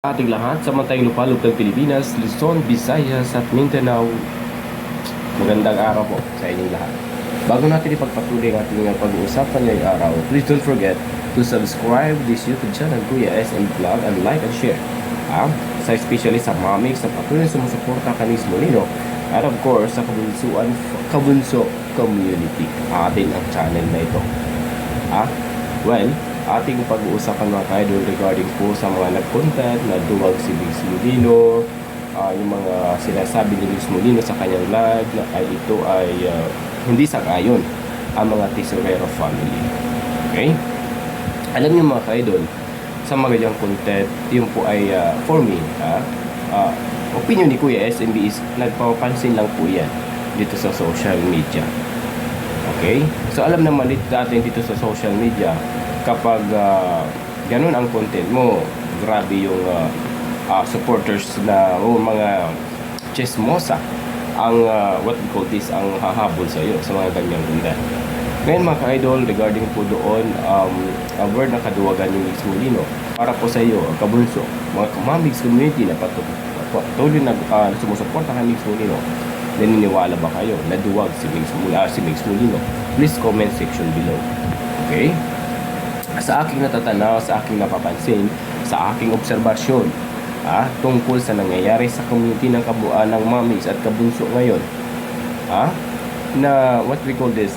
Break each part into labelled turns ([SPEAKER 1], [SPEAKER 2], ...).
[SPEAKER 1] ating lahat sa mantayong lupalop ng Pilipinas, Luzon, Visayas at Mindanao. Magandang araw po sa inyong lahat. Bago natin ipagpatuloy ang ating pag-uusapan ngayong araw, please don't forget to subscribe this YouTube channel, Kuya SM Vlog, and like and share. Ah, sa especially sa mamigs na patuloy na sumusuporta kay Miss Molino at of course sa Kabunsuan Kabunso Community. Atin ang channel na ito. Ah, well, ating pag-uusapan mga ka-idol regarding po sa mga nag-content na duwag si Miss Molino, ah, yung mga sinasabi ni Miss Molino sa kanyang live na ay ito ay ah, hindi sang-ayon ang mga Tesorero family. Okay? Alam niyo mga ka-idol, sa mga ganyang content, yun po ay ah, for me, ah, ah, opinion ni Kuya SMB is nagpapansin lang po yan dito sa social media. Okay? So alam naman dito natin dito sa social media kapag ah, ganun ang content mo, grabe yung ah, ah, supporters na o mga chismosa ang ah, what we call this ang hahabol sa iyo sa mga ganyang content. Ngayon mga ka-idol, regarding po doon, um, ang word na kaduwagan yung Mix Molino, para po sa iyo, ang kabunso, mga kamamigs community na patu- patuloy na uh, sumusuporta kay Mix Molino, naniniwala ba kayo na duwag si Mix, Molino, si Mix Molino? Please comment section below. Okay? Sa aking natatanaw, sa aking napapansin, sa aking obserbasyon, ah, tungkol sa nangyayari sa community ng kabuuan ng mamigs at kabunso ngayon, ah, na what we call this,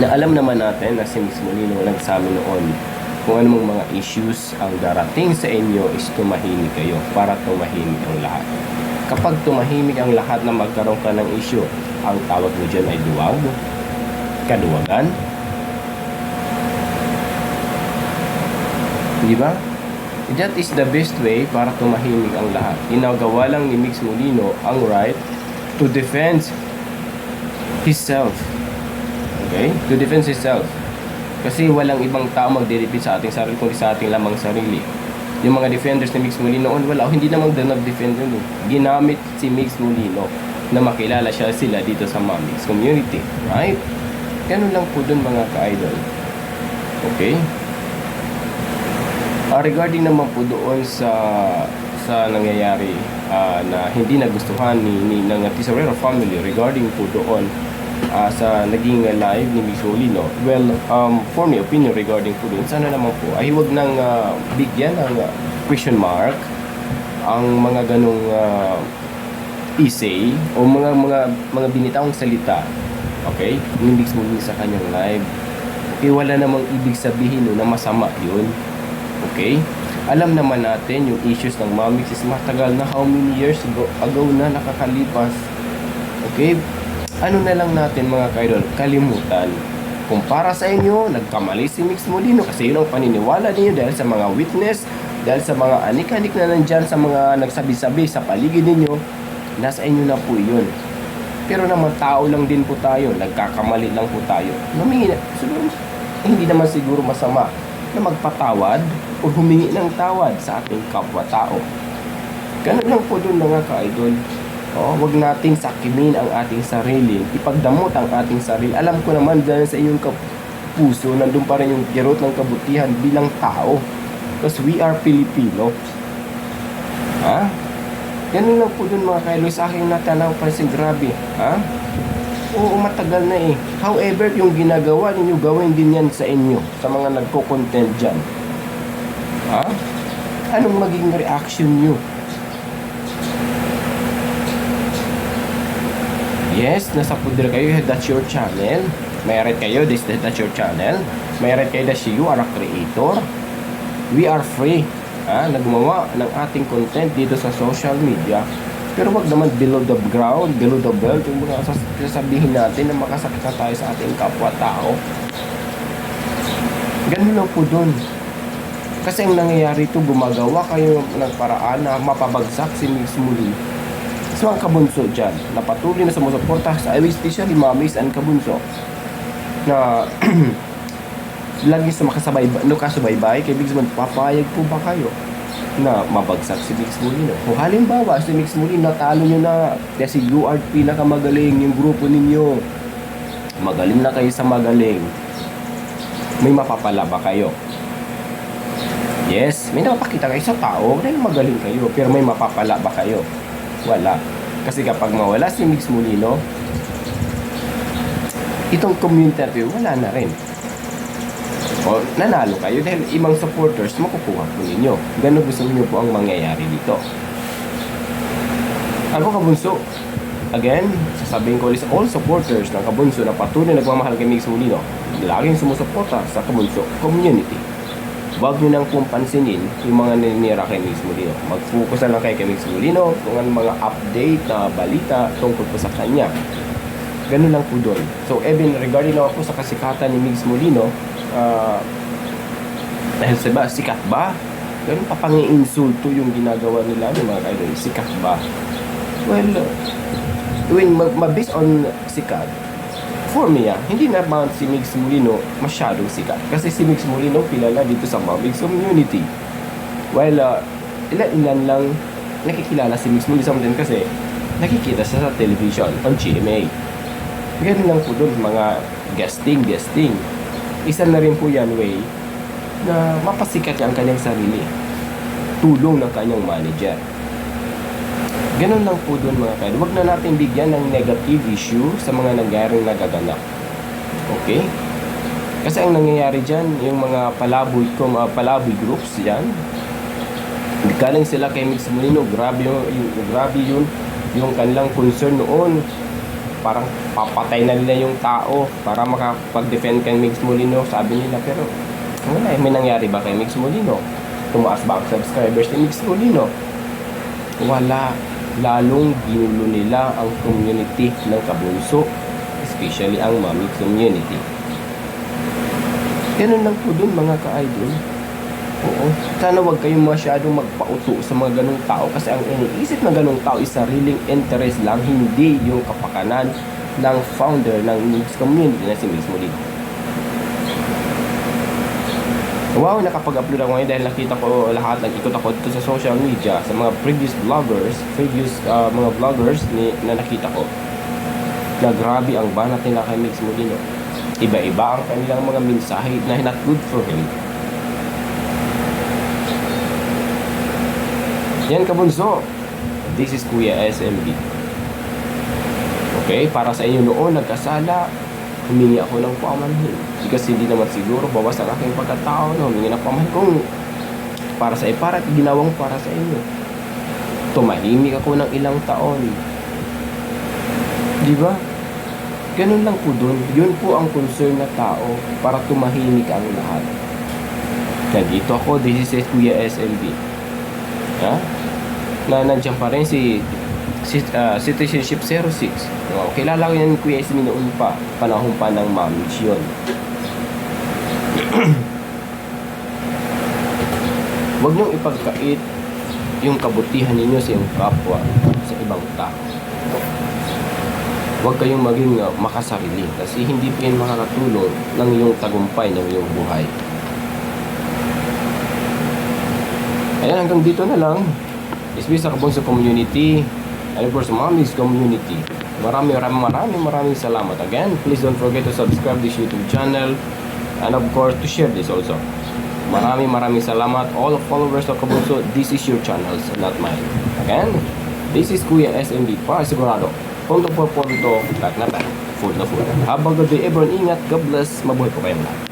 [SPEAKER 1] na alam naman natin na si Miss Molino nagsabi noon kung anong mga issues ang darating sa inyo is tumahimik kayo para tumahimik ang lahat. Kapag tumahimik ang lahat na magkaroon ka ng issue, ang tawag mo dyan ay duwag, kaduwagan. Di ba? That is the best way para tumahimik ang lahat. Ginagawa lang ni Mix Molino ang right to defend himself. Okay? To defend himself. Kasi walang ibang tao magde-defend sa ating sarili kundi sa ating lamang sarili. Yung mga defenders ni Mix Molino noon, wala, hindi naman daw nag-defend yun. eh. Ginamit si Mix Molino na makilala siya sila dito sa Mamix community. Right? Ganun lang po dun mga ka-idol. Okay? Ah, regarding naman po doon sa sa nangyayari ah, na hindi nagustuhan ni, ni ng Tesorero family regarding po doon ah, sa naging live ni Miss Molino. Well, um, for me, opinion regarding po doon, sana naman po ay huwag nang ah, bigyan ng ah, question mark ang mga ganong ah, essay o mga mga mga binitawang salita okay? Miss Molino sa kanyang live. Okay wala namang ibig sabihin no, na masama yun Okay? Alam naman natin yung issues ng Mamix is matagal na how many years ago, ago na nakakalipas. Okay? Ano na lang natin mga kaidol, kalimutan. Kung para sa inyo, nagkamali si Mix Molino kasi yun ang paniniwala niyo dahil sa mga witness, dahil sa mga anik-anik na nandyan sa mga nagsabi-sabi sa paligid ninyo, nasa inyo na po yun. Pero naman tao lang din po tayo, nagkakamali lang po tayo. Namingi na, siguro, hindi naman siguro masama na magpatawad o humingi ng tawad sa ating kapwa-tao. Ganun lang po dun mga ka-idol. Oh, wag nating sakimin ang ating sarili, ipagdamot ang ating sarili. Alam ko naman dyan sa inyong kap- puso, nandun pa rin yung kirot ng kabutihan bilang tao. Because we are Filipino. Ha? Ganun lang po dun mga ka-idol. Sa aking natanaw pa grabe. Ha? Oo, matagal na eh. However, yung ginagawa ninyo, gawin din yan sa inyo, sa mga nagko-content dyan. Ha? Anong magiging reaction nyo? Yes, nasa puder kayo, that's your channel. May right kayo, this, that's your channel. May right kayo, that's you are a creator. We are free. Ha? Nagmawa ng ating content dito sa social media. Pero wag naman below the ground, below the belt, yung mga sas- sasabihin natin na makasakit na tayo sa ating kapwa-tao. Ganun lang po dun. Kasi ang nangyayari ito, gumagawa kayo ng paraan na mapabagsak si Miss Muli. So ang kabunso dyan, na patuloy na sumusuporta sa especially mamis and kabunso, na lagi sa makasabay, no kasubaybay, kay Big Saban, papayag po ba kayo na mabagsak si Mix Molino? O halimbawa, si Mix Molino, natalo nyo na, kasi you are pinakamagaling, yung grupo ninyo. Magaling na kayo sa magaling. May mapapala ba kayo? Yes, may napapakita kayo sa tao dahil magaling kayo, pero may mapapala ba kayo? Wala. Kasi kapag mawala si Mix Molino, itong community wala na rin. O, nanalo kayo dahil ibang supporters makukuha po ninyo. Ganun gusto niyo po ang mangyayari dito. Ako kabunso. Again, sasabihin ko ulit sa all supporters ng kabunso na patuloy nagmamahal kay Mix Molino. Laging sumusuporta sa kabunso community. Huwag nyo nang pong pansinin yung mga ninira kay Mix Molino. Mag-focus na lang kay Mix Molino kung ano mga update na balita tungkol po sa kanya. Ganun lang po doon. So, Evan, regarding naman po sa kasikatan ni Mix Molino, ah, dahil sa ba, sikat ba? Ganun pa pang-insulto yung ginagawa nila ng mga kaidol. Sikat ba? Well, uh, when ma- ma-based on sikat, for me ah, hindi naman si Mix Molino masyadong sikat. Kasi si Mix Molino kilala dito sa Mavix community. Well, uh, ilan-ilan lang nakikilala si Mix Molino sa atin kasi nakikita siya sa television on GMA. Ganun lang po doon, mga guesting, guesting. Isa na rin po yan way na mapasikat niya ang kanyang sarili. Tulong ng kanyang manager. Ganun lang po doon mga kaibigan. Huwag na natin bigyan ng negative issue sa mga nangyaring nagaganap. Okay? Kasi ang nangyayari dyan, yung mga palaboy, kung uh, palaboy groups dyan, galing sila kay Mix Molino, grabe yun, yung, grabe yun, yung kanilang concern noon, parang papatay na nila yung tao para makapag-defend kay Mix Molino, sabi nila, pero wala, eh, may nangyari ba kay Mix Molino? Tumaas ba ang subscribers ni Mix Molino? Wala. Lalong ginulo nila ang community ng kabunso, especially ang mami community. Ganun lang po dun mga ka-idol. Oo. Sana wag kayong masyadong magpauto sa mga ganong tao kasi ang iniisip ng ganong tao is sariling interest lang, hindi yung kapakanan ng founder ng Mix Community na si Mix Molino. Wow, nakapag-upload ako ngayon dahil nakita ko lahat, nag-ikot ako dito sa social media, sa mga previous vloggers, previous uh, mga vloggers ni, na nakita ko, na grabe ang banat nila kay Mix Molino. Iba-iba ang kanilang mga mensahe na not good for him. Yan kabunso. This is Kuya SMB. Okay, para sa inyo noon nagkasala, humingi ako ng pamanhin. Because hindi naman siguro bawas ang aking pagkatao na humingi ng pamanhin kung para sa para ginawang para sa inyo. Tumahimik ako ng ilang taon. Di ba? Ganun lang po dun. Yun po ang concern na tao para tumahimik ang lahat. Nandito ako, this is Kuya SMB. Ha? Na nandiyan pa rin si, si ah, Citizenship 06. Oh, kilala ko yan Kuya SMB noon pa. Panahon pa ng Mamish yun. Huwag niyong ipagkait yung kabutihan ninyo sa iyong kapwa sa ibang tao. Huwag kayong maging uh, makasarili kasi hindi po yan makakatulong ng iyong tagumpay ng iyong buhay. Ayan, hanggang dito na lang. Isbi sa Kabonso Community and of course, Mommy's Community. Maraming maraming maraming maraming salamat. Again, please don't forget to subscribe this YouTube channel and of course to share this also. Maraming maraming salamat all followers of Kabunso. This is your channel, not mine. Again, this is Kuya SMB para sigurado. Punto por punto, lahat na tayo. Food na food. Habang gabi, everyone ingat. God bless. Mabuhay po kayong lahat.